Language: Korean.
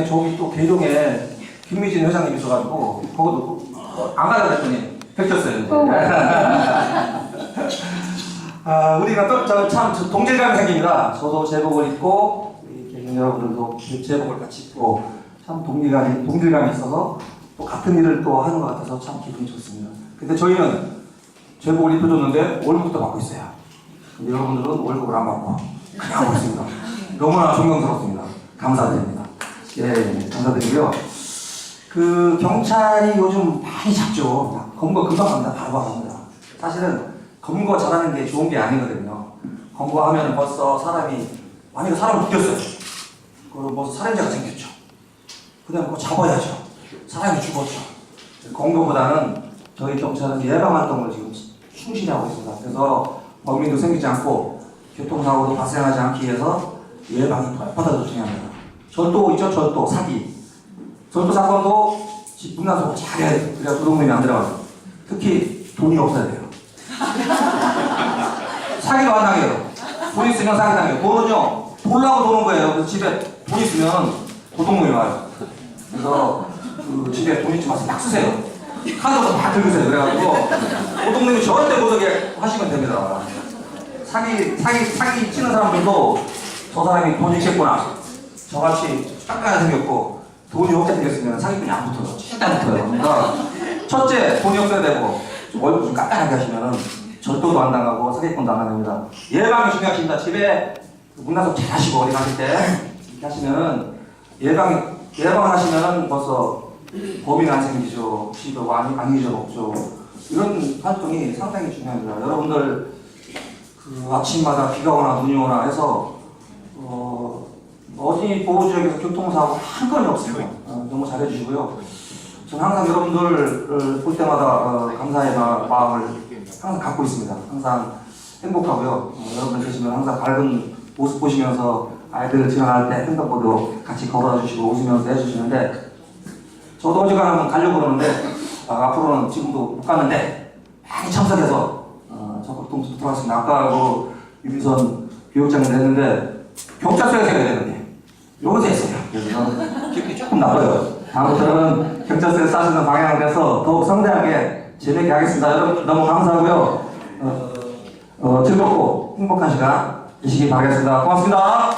중에 저기 또 계룡에 김미진 회장님 있어가지고 거기도 어, 안 가자 그랬더니 뵙혔어요. 이제. 아, 우리가 또참 동질감이 생깁니다. 저도 제복을 입고 이렇게 여러분들도 제복을 같이 입고 참 동질감이 동질감이 있어서 또 같은 일을 또 하는 것 같아서 참 기분이 좋습니다. 근데 저희는 제복을 입혀줬는데 월급도 받고 있어요. 근데 여러분들은 월급을 안 받고 그냥 하고 있습니다. 너무나 존경스럽습니다. 감사드립니다. 예, 감사드리고요. 그 경찰이 요즘 많이 잡죠. 검거 금방 합니다. 바로 합니다. 사실은 검거 잘하는 게 좋은 게 아니거든요. 검거하면 벌써 사람이 만약에 사람을 죽였어요. 그리고 벌써 살인자가 생겼죠. 그다음 뭐 잡아야죠. 사람이 죽었죠. 검거보다는 저희 경찰은 예방 활동을 지금 충실히 하고 있습니다. 그래서 범인도 생기지 않고 교통사고도 발생하지 않기 위해서 예방이 더 중요합니다. 절도 있죠, 절도, 사기. 절도 사건도 집 문단속 잘 해야 돼요. 그래야 도둑놈이 안 들어가요. 특히 돈이 없어야 돼요. 사기도 안 당해요. 돈 있으면 사기 당해요. 돈은요, 보려고 도는 거예요. 그래서 집에 돈 있으면 도둑놈이 와요. 그래서 그 집에 돈 있지 마세요. 막 쓰세요. 카드도 다 긁으세요. 그래가지고 도둑놈이 절대 못 오게 하시면 됩니다. 사기, 사기, 사기 치는 사람들도 저 사람이 돈 있겠구나. 저같이 깎아야 생겼고 돈이 없게 생겼으면 사기꾼이 안 붙어요. 안 붙어요. 그러니까 첫째 돈이 없어야 되고 좀 월급 좀 깎아나게 하시면은 절도도 안 당하고 사기꾼도 안 당합니다. 예방이 중요하십니다. 집에 그 문단속 잘 하시고 어디 가실 때 이렇게 하시면은 예방 예방하시면은 벌써 범인 안 생기죠. 시도 안, 안 잊어먹죠. 이런 활동이 상당히 중요합니다. 여러분들 그 아침마다 비가 오나 눈이 오나 해서 어, 어린이 보호지역에서 교통사고 한 건이 없습니다. 어, 너무 잘해주시고요. 저는 항상 여러분들을 볼 때마다 어, 감사의 마- 마음을 항상 갖고 있습니다. 항상 행복하고요. 어, 여러분들 계시면 항상 밝은 모습 보시면서 아이들 지나갈 때 횡단보도 같이 걸어다 주시고 웃으면서 해주시는데 저도 어지간하면 가려고 그러는데 아, 앞으로는 지금도 못 갔는데 많이 참석해서 어, 적극 동수 들어갔습니다. 아까 그 유민선 교육장님 했는데 경찰서에서 해야 되는데 했어요. 그래서 기분이 조금 나빠요. 다음부터는 경찰서에서 하시는 방향을 돼서 더욱 성대하게 재밌게 하겠습니다. 여러분 너무 감사하고요. 어, 어, 즐겁고 행복한 시간 되시기 바라겠습니다. 고맙습니다.